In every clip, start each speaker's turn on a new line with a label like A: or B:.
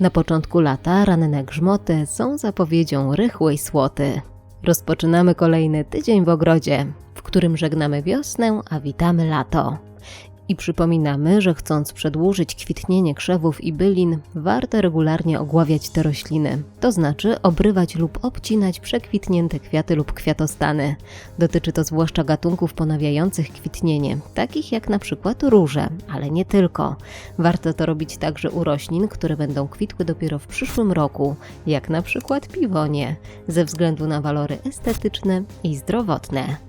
A: Na początku lata ranne grzmoty są zapowiedzią rychłej słoty. Rozpoczynamy kolejny tydzień w ogrodzie, w którym żegnamy wiosnę, a witamy lato. I przypominamy, że chcąc przedłużyć kwitnienie krzewów i bylin, warto regularnie ogławiać te rośliny, to znaczy obrywać lub obcinać przekwitnięte kwiaty lub kwiatostany. Dotyczy to zwłaszcza gatunków ponawiających kwitnienie, takich jak na przykład róże, ale nie tylko. Warto to robić także u roślin, które będą kwitły dopiero w przyszłym roku, jak na przykład piwonie, ze względu na walory estetyczne i zdrowotne.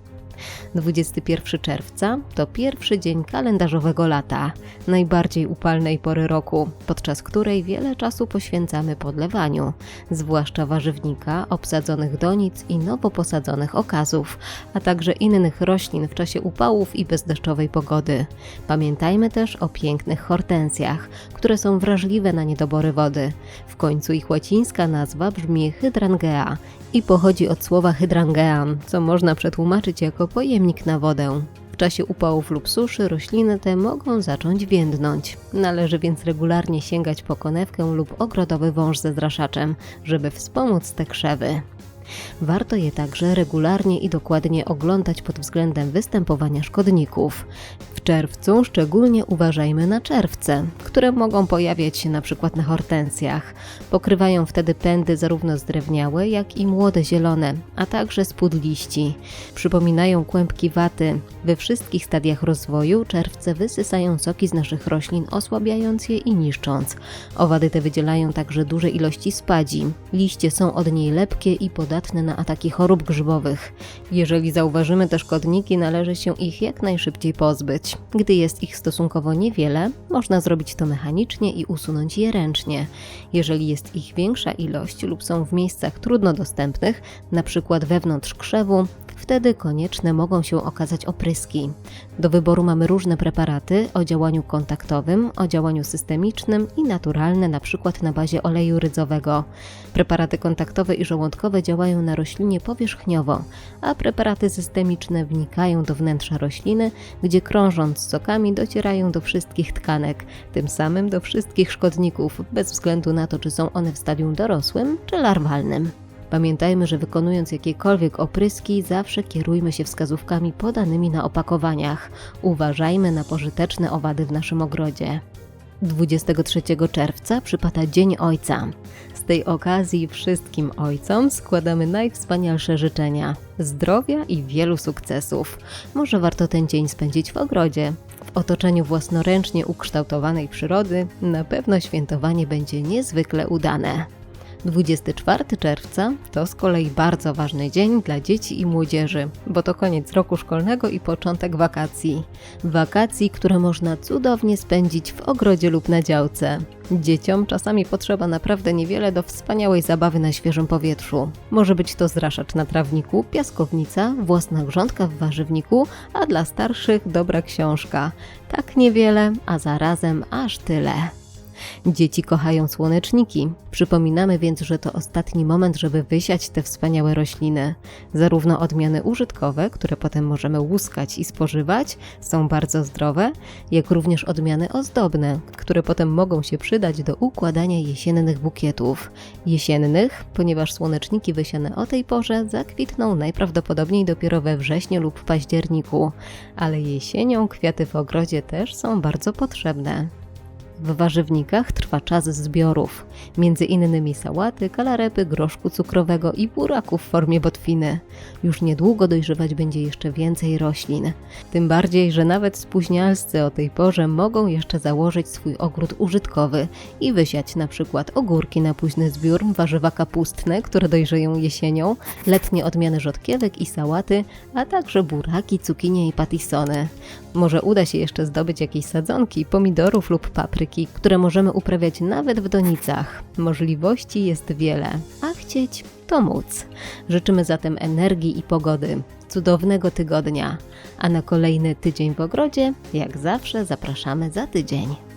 A: 21 czerwca to pierwszy dzień kalendarzowego lata, najbardziej upalnej pory roku, podczas której wiele czasu poświęcamy podlewaniu, zwłaszcza warzywnika, obsadzonych donic i nowo posadzonych okazów, a także innych roślin w czasie upałów i bezdeszczowej pogody. Pamiętajmy też o pięknych hortensjach, które są wrażliwe na niedobory wody. W końcu ich łacińska nazwa brzmi hydrangea i pochodzi od słowa hydrangeam, co można przetłumaczyć jako pojemnik na wodę. W czasie upałów lub suszy rośliny te mogą zacząć więdnąć. Należy więc regularnie sięgać po konewkę lub ogrodowy wąż ze zraszaczem, żeby wspomóc te krzewy. Warto je także regularnie i dokładnie oglądać pod względem występowania szkodników. W czerwcu szczególnie uważajmy na czerwce, które mogą pojawiać się przykład na hortensjach. Pokrywają wtedy pędy zarówno zdrewniałe, jak i młode zielone, a także spód liści. Przypominają kłębki waty. We wszystkich stadiach rozwoju czerwce wysysają soki z naszych roślin, osłabiając je i niszcząc. Owady te wydzielają także duże ilości spadzi. Liście są od niej lepkie i podatne na ataki chorób grzybowych. Jeżeli zauważymy te szkodniki, należy się ich jak najszybciej pozbyć. Gdy jest ich stosunkowo niewiele, można zrobić to mechanicznie i usunąć je ręcznie. Jeżeli jest ich większa ilość lub są w miejscach trudno dostępnych, np. wewnątrz krzewu, wtedy konieczne mogą się okazać opryski. Do wyboru mamy różne preparaty o działaniu kontaktowym, o działaniu systemicznym i naturalne, np. na bazie oleju rydzowego. Preparaty kontaktowe i żołądkowe działają na roślinie powierzchniowo, a preparaty systemiczne wnikają do wnętrza rośliny, gdzie krążąc sokami docierają do wszystkich tkanek, tym samym do wszystkich szkodników, bez względu na to, czy są one w stadium dorosłym czy larwalnym. Pamiętajmy, że wykonując jakiekolwiek opryski, zawsze kierujmy się wskazówkami podanymi na opakowaniach. Uważajmy na pożyteczne owady w naszym ogrodzie. 23 czerwca przypada Dzień Ojca. Z tej okazji wszystkim ojcom składamy najwspanialsze życzenia zdrowia i wielu sukcesów. Może warto ten dzień spędzić w ogrodzie. W otoczeniu własnoręcznie ukształtowanej przyrody na pewno świętowanie będzie niezwykle udane. 24 czerwca to z kolei bardzo ważny dzień dla dzieci i młodzieży, bo to koniec roku szkolnego i początek wakacji. Wakacji, które można cudownie spędzić w ogrodzie lub na działce. Dzieciom czasami potrzeba naprawdę niewiele do wspaniałej zabawy na świeżym powietrzu. Może być to zraszacz na trawniku, piaskownica, własna grządka w warzywniku, a dla starszych dobra książka. Tak niewiele, a zarazem aż tyle. Dzieci kochają słoneczniki. Przypominamy więc, że to ostatni moment, żeby wysiać te wspaniałe rośliny. Zarówno odmiany użytkowe, które potem możemy łuskać i spożywać, są bardzo zdrowe, jak również odmiany ozdobne, które potem mogą się przydać do układania jesiennych bukietów. Jesiennych, ponieważ słoneczniki wysiane o tej porze zakwitną najprawdopodobniej dopiero we wrześniu lub październiku, ale jesienią kwiaty w ogrodzie też są bardzo potrzebne. W warzywnikach trwa czas zbiorów, między innymi sałaty, kalarepy, groszku cukrowego i buraków w formie botwiny. Już niedługo dojrzewać będzie jeszcze więcej roślin. Tym bardziej, że nawet spóźnialscy o tej porze mogą jeszcze założyć swój ogród użytkowy i wysiać na przykład ogórki na późny zbiór, warzywa kapustne, które dojrzeją jesienią, letnie odmiany rzodkiewek i sałaty, a także buraki, cukinie i patisony. Może uda się jeszcze zdobyć jakieś sadzonki, pomidorów lub papryki, które możemy uprawiać nawet w donicach. Możliwości jest wiele, a chcieć to móc. Życzymy zatem energii i pogody, cudownego tygodnia, a na kolejny tydzień w ogrodzie, jak zawsze, zapraszamy za tydzień.